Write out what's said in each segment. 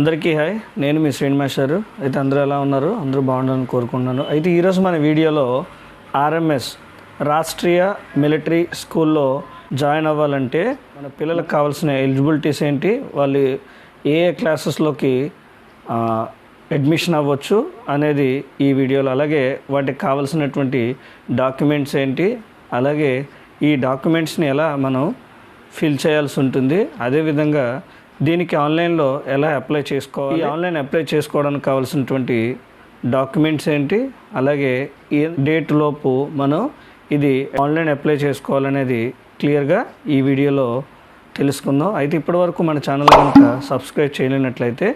అందరికీ హాయ్. నేను మీ శ్రీని మాస్టారు. అయితే అందరూ ఎలా ఉన్నారు? అందరూ బాగుండాలని కోరుకుంటున్నాను. అయితే ఈరోజు మన వీడియోలో R M S Rashtriya military స్కూల్లో జాయిన్ అవ్వాలంటే మన పిల్లలకు కావాల్సిన ఎలిజిబిలిటీస్ ఏంటి? వాళ్ళు ఏ ఏ క్లాసెస్లోకి అడ్మిషన్ అవ్వచ్చు అనేది ఈ వీడియోలో అలాగే వాటికి కావాల్సినటువంటి డాక్యుమెంట్స్ ఏంటి? అలాగే ఈ డాక్యుమెంట్స్ని ఎలా మనం ఫిల్ చేయాల్సి ఉంటుంది? అదేవిధంగా దీనికి ఆన్లైన్లో ఎలా అప్లై చేసుకోవాలి? ఆన్లైన్ అప్లై చేసుకోవడానికి కావాల్సినటువంటి డాక్యుమెంట్స్ ఏంటి? అలాగే ఏ డేట్ లోపు మనం ఇది ఆన్లైన్ అప్లై చేసుకోవాలనేది క్లియర్గా ఈ వీడియోలో తెలుసుకుందాం. అయితే ఇప్పటివరకు మన ఛానల్ కనుక సబ్స్క్రైబ్ చేయలేనట్లయితే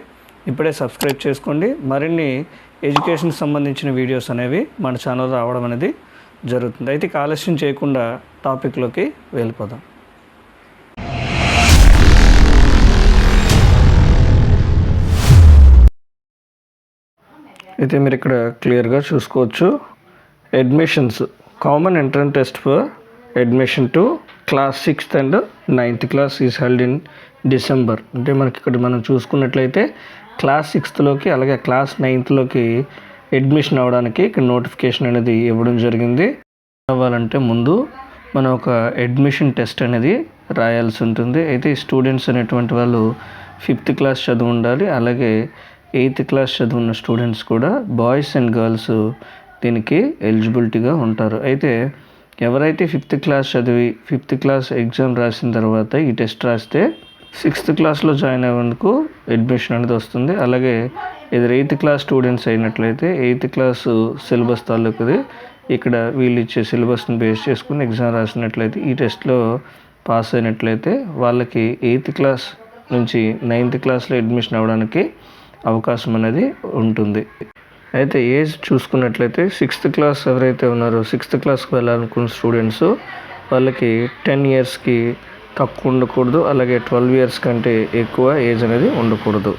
ఇప్పుడే సబ్స్క్రైబ్ చేసుకోండి. మరిన్ని ఎడ్యుకేషన్కి సంబంధించిన వీడియోస్ అనేవి మన ఛానల్ రావడం అనేది జరుగుతుంది. అయితే ఇక ఆలస్యం చేయకుండా టాపిక్లోకి వెళ్ళిపోదాం. అయితే మీరు ఇక్కడ క్లియర్గా చూసుకోవచ్చు. Admissions common entrance test for admission to class sixth and ninth class is held in December అంటే మనకి ఇక్కడ మనం చూసుకున్నట్లయితే క్లాస్ సిక్స్త్లోకి అలాగే క్లాస్ నైన్త్లోకి అడ్మిషన్ అవ్వడానికి ఇక్కడ నోటిఫికేషన్ అనేది ఇవ్వడం జరిగింది. అవ్వాలంటే ముందు మనం ఒక అడ్మిషన్ టెస్ట్ అనేది రాయాల్సి ఉంటుంది. అయితే స్టూడెంట్స్ అనేటువంటి వాళ్ళు ఫిఫ్త్ క్లాస్ చదువు ఉండాలి. అలాగే ఎయిత్ క్లాస్ చదివిన స్టూడెంట్స్ కూడా బాయ్స్ అండ్ గర్ల్స్ దీనికి ఎలిజిబిలిటీగా ఉంటారు. అయితే ఎవరైతే ఫిఫ్త్ క్లాస్ చదివి ఫిఫ్త్ క్లాస్ ఎగ్జామ్ రాసిన తర్వాత ఈ టెస్ట్ రాస్తే సిక్స్త్ క్లాస్లో జాయిన్ అయ్యేందుకు అడ్మిషన్ అనేది వస్తుంది. అలాగే ఇది ఎయిత్ క్లాస్ స్టూడెంట్స్ అయినట్లయితే ఎయిత్ క్లాస్ సిలబస్ తాలూకుది ఇక్కడ వీళ్ళు ఇచ్చే సిలబస్ని బేస్ చేసుకుని ఎగ్జామ్ రాసినట్లయితే ఈ టెస్ట్లో పాస్ అయినట్లయితే వాళ్ళకి ఎయిత్ క్లాస్ నుంచి నైన్త్ క్లాస్లో అడ్మిషన్ అవ్వడానికి అవకాశం అనేది ఉంటుంది. అయితే ఏజ్ చూసుకున్నట్లయితే సిక్స్త్ క్లాస్ ఎవరైతే ఉన్నారో సిక్స్త్ క్లాస్కి వెళ్ళాలనుకున్న స్టూడెంట్స్ వాళ్ళకి టెన్ ఇయర్స్కి తక్కువ ఉండకూడదు. అలాగే ట్వెల్వ్ ఇయర్స్ కంటే ఎక్కువ ఏజ్ అనేది ఉండకూడదు.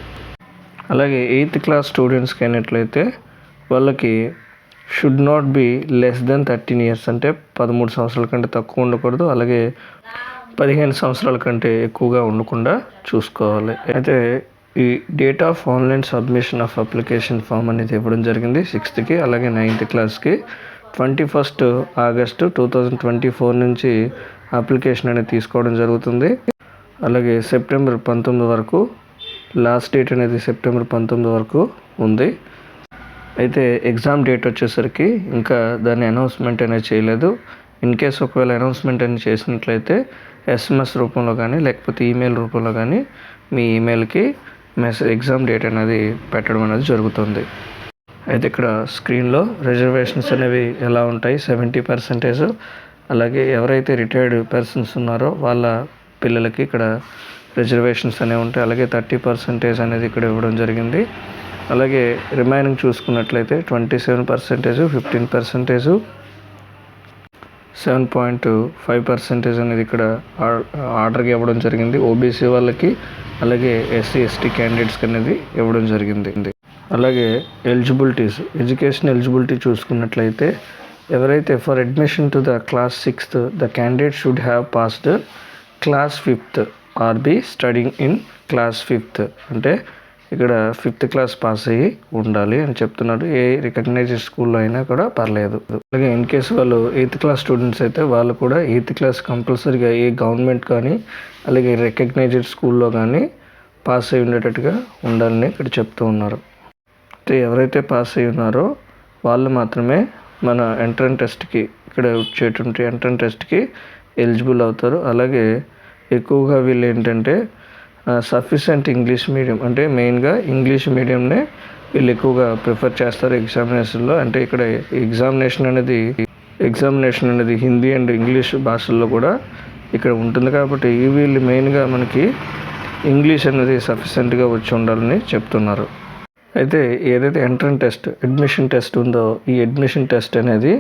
అలాగే ఎయిత్ క్లాస్ స్టూడెంట్స్కి అయినట్లయితే వాళ్ళకి should not be less than thirteen years అంటే పదమూడు సంవత్సరాల కంటే తక్కువ ఉండకూడదు. అలాగే పదిహేను సంవత్సరాల కంటే ఎక్కువగా ఉండకుండా చూసుకోవాలి. అయితే ఈ date of online submission of application form అనేది ఇవ్వడం జరిగింది సిక్స్త్కి అలాగే నైన్త్ క్లాస్కి twenty first August two thousand twenty four నుంచి అప్లికేషన్ అనేది తీసుకోవడం జరుగుతుంది. అలాగే సెప్టెంబర్ పంతొమ్మిది వరకు లాస్ట్ డేట్ అనేది సెప్టెంబర్ పంతొమ్మిది వరకు ఉంది. అయితే ఎగ్జామ్ డేట్ వచ్చేసరికి ఇంకా దాని అనౌన్స్మెంట్ అనేది చేయలేదు. ఇన్ కేస్ ఒకవేళ అనౌన్స్మెంట్ అనేది చేసినట్లయితే ఎస్ఎంఎస్ రూపంలో కానీ లేకపోతే ఈమెయిల్ రూపంలో కానీ మీ ఈమెయిల్కి మెసేజ్ ఎగ్జామ్ డేట్ అనేది పెట్టడం అనేది జరుగుతుంది. అయితే ఇక్కడ స్క్రీన్లో రిజర్వేషన్స్ అనేవి ఎలా ఉంటాయి? Seventy percentage. అలాగే ఎవరైతే రిటైర్డ్ పర్సన్స్ ఉన్నారో వాళ్ళ పిల్లలకి ఇక్కడ రిజర్వేషన్స్ అనేవి ఉంటాయి. అలాగే థర్టీ పర్సెంటేజ్ అనేది ఇక్కడ ఇవ్వడం జరిగింది. అలాగే రిమైనింగ్ చూసుకున్నట్లయితే twenty seven percentage fifteen percentage seven point five percentage అనేది ఇక్కడ ఆర్డర్కి ఇవ్వడం జరిగింది. ఓబీసీ వాళ్ళకి అలాగే ఎస్సీ ఎస్టీ క్యాండిడేట్స్కి అనేది ఇవ్వడం జరిగింది. అలాగే ఎలిజిబిలిటీస్ ఎడ్యుకేషన్ ఎలిజిబిలిటీ చూసుకున్నట్లయితే ఎవరైతే for admission to the class sixth the candidate should have passed class fifth or be studying in class fifth. అంటే ఇక్కడ ఫిఫ్త్ క్లాస్ పాస్ అయ్యి ఉండాలి అని చెప్తున్నాడు. ఏ రికగ్నైజ్డ్ స్కూల్లో అయినా కూడా పర్లేదు. అలాగే ఇన్ కేసు వాళ్ళు ఎయిత్ క్లాస్ స్టూడెంట్స్ అయితే వాళ్ళు కూడా ఎయిత్ క్లాస్ కంపల్సరీగా ఏ గవర్నమెంట్ కానీ అలాగే రికగ్నైజ్డ్ స్కూల్లో కానీ పాస్ అయి ఉండేటట్టుగా ఉండాలని ఇక్కడ చెప్తూ ఉన్నారు. అయితే ఎవరైతే పాస్ అయి ఉన్నారో వాళ్ళు మాత్రమే మన ఎంట్రన్ టెస్ట్కి ఇక్కడ వచ్చేటువంటి ఎంట్రన్ టెస్ట్కి ఎలిజిబుల్ అవుతారు. అలాగే ఎక్కువగా వీళ్ళు ఏంటంటే సఫిషియంట్ ఇంగ్లీష్ మీడియం అంటే మెయిన్గా ఇంగ్లీష్ మీడియంనే వీళ్ళు ఎక్కువగా ప్రిఫర్ చేస్తారు ఎగ్జామినేషన్లో అంటే ఇక్కడ ఎగ్జామినేషన్ అనేది ఎగ్జామినేషన్ అనేది హిందీ అండ్ ఇంగ్లీష్ భాషల్లో కూడా ఇక్కడ ఉంటుంది కాబట్టి వీళ్ళు మెయిన్గా మనకి ఇంగ్లీష్ అనేది సఫిషియెంట్గా వచ్చి ఉండాలని చెప్తున్నారు. అయితే ఏదైతే ఎంట్రన్ టెస్ట్ అడ్మిషన్ టెస్ట్ ఉందో ఈ అడ్మిషన్ టెస్ట్ అనేది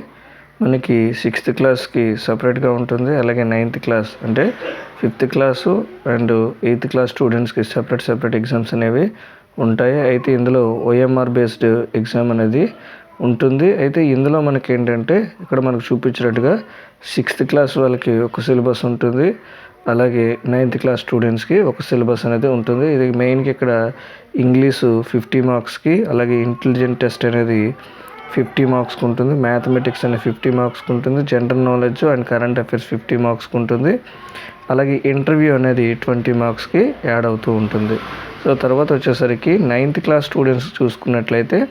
మనకి సిక్స్త్ క్లాస్కి సపరేట్గా ఉంటుంది. అలాగే నైన్త్ క్లాస్ అంటే fifth class and eighth class స్టూడెంట్స్కి సపరేట్ సపరేట్ ఎగ్జామ్స్ అనేవి ఉంటాయి. అయితే ఇందులో ఓఎంఆర్ బేస్డ్ ఎగ్జామ్ అనేది ఉంటుంది. అయితే ఇందులో మనకి ఏంటంటే ఇక్కడ మనకు చూపించినట్టుగా సిక్స్త్ క్లాస్ వాళ్ళకి ఒక సిలబస్ ఉంటుంది. అలాగే నైన్త్ క్లాస్ స్టూడెంట్స్కి ఒక సిలబస్ అనేది ఉంటుంది. ఇది మెయిన్గా ఇక్కడ ఇంగ్లీషు ఫిఫ్టీ మార్క్స్కి అలాగే ఇంటెలిజెంట్ టెస్ట్ అనేది ఫిఫ్టీ మార్క్స్కి ఉంటుంది. మ్యాథమెటిక్స్ అనేది ఫిఫ్టీ మార్క్స్కి ఉంటుంది. General knowledge and current affairs fifty మార్క్స్కి ఉంటుంది. అలాగే ఇంటర్వ్యూ అనేది ట్వంటీ మార్క్స్కి యాడ్ అవుతూ ఉంటుంది. సో తర్వాత వచ్చేసరికి నైన్త్ క్లాస్ స్టూడెంట్స్ చూసుకున్నట్లయితే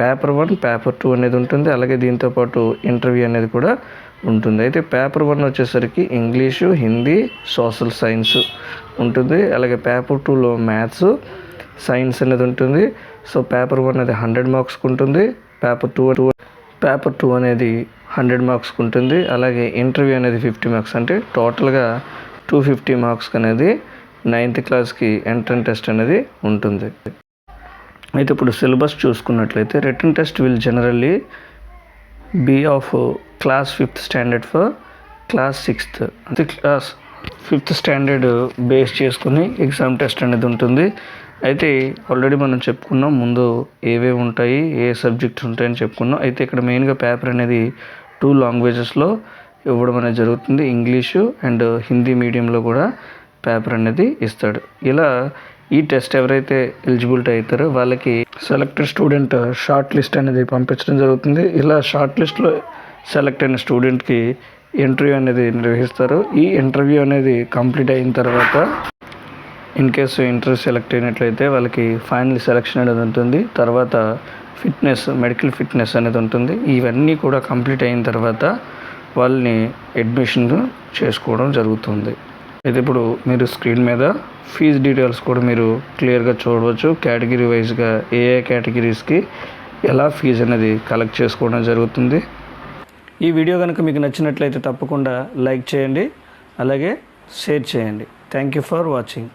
పేపర్ వన్ పేపర్ టూ అనేది ఉంటుంది. అలాగే దీంతోపాటు ఇంటర్వ్యూ అనేది కూడా ఉంటుంది. అయితే పేపర్ వన్ వచ్చేసరికి ఇంగ్లీషు హిందీ సోషల్ సైన్స్ ఉంటుంది. అలాగే పేపర్ టూలో మ్యాథ్స్ సైన్స్ అనేది ఉంటుంది. సో పేపర్ వన్ అనేది హండ్రెడ్ మార్క్స్కి ఉంటుంది. Paper two two paper two అనేది హండ్రెడ్ మార్క్స్కి ఉంటుంది. అలాగే ఇంటర్వ్యూ అనేది ఫిఫ్టీ మార్క్స్ అంటే టోటల్గా టూ ఫిఫ్టీ మార్క్స్కి అనేది నైన్త్ క్లాస్కి ఎంట్రన్ టెస్ట్ అనేది ఉంటుంది. అయితే ఇప్పుడు సిలబస్ చూసుకున్నట్లయితే written test will generally be of class fifth standard for class sixth అంటే క్లాస్ ఫిఫ్త్ స్టాండర్డ్ బేస్ చేసుకుని ఎగ్జామ్ టెస్ట్ అనేది ఉంటుంది. అయితే ఆల్రెడీ మనం చెప్పుకున్నాం ముందు ఏవేవి ఉంటాయి ఏ సబ్జెక్ట్స్ ఉంటాయని చెప్పుకున్నాం. అయితే ఇక్కడ మెయిన్గా పేపర్ అనేది టూ లాంగ్వేజెస్లో ఇవ్వడం అనేది జరుగుతుంది. ఇంగ్లీషు అండ్ హిందీ మీడియంలో కూడా పేపర్ అనేది ఇస్తాడు. ఇలా ఈ టెస్ట్ ఎవరైతే ఎలిజిబిలిటీ అవుతారో వాళ్ళకి సెలెక్టెడ్ స్టూడెంట్ షార్ట్ లిస్ట్ అనేది పంపించడం జరుగుతుంది. ఇలా షార్ట్ లిస్ట్లో సెలెక్ట్ అయిన స్టూడెంట్కి ఇంటర్వ్యూ అనేది నిర్వహిస్తారు. ఈ ఇంటర్వ్యూ అనేది కంప్లీట్ అయిన తర్వాత ఇన్ కేసు ఇంటర్ సెలెక్ట్ అయినట్లయితే వాళ్ళకి ఫైనల్ సెలెక్షన్ అనేది ఉంటుంది. తర్వాత ఫిట్నెస్ మెడికల్ ఫిట్నెస్ అనేది ఉంటుంది. ఇవన్నీ కూడా కంప్లీట్ అయిన తర్వాత వాళ్ళని అడ్మిషన్ చేసుకోవడం జరుగుతుంది. అయితే ఇప్పుడు మీరు స్క్రీన్ మీద ఫీజు డీటెయిల్స్ కూడా మీరు క్లియర్గా చూడవచ్చు. కేటగిరీ వైజ్గా ఏ ఏ కేటగిరీస్కి ఎలా ఫీజు అనేది కలెక్ట్ చేసుకోవడం జరుగుతుంది. ఈ వీడియో కనుక మీకు నచ్చినట్లయితే తప్పకుండా లైక్ చేయండి. అలాగే షేర్ చేయండి. Thank you for watching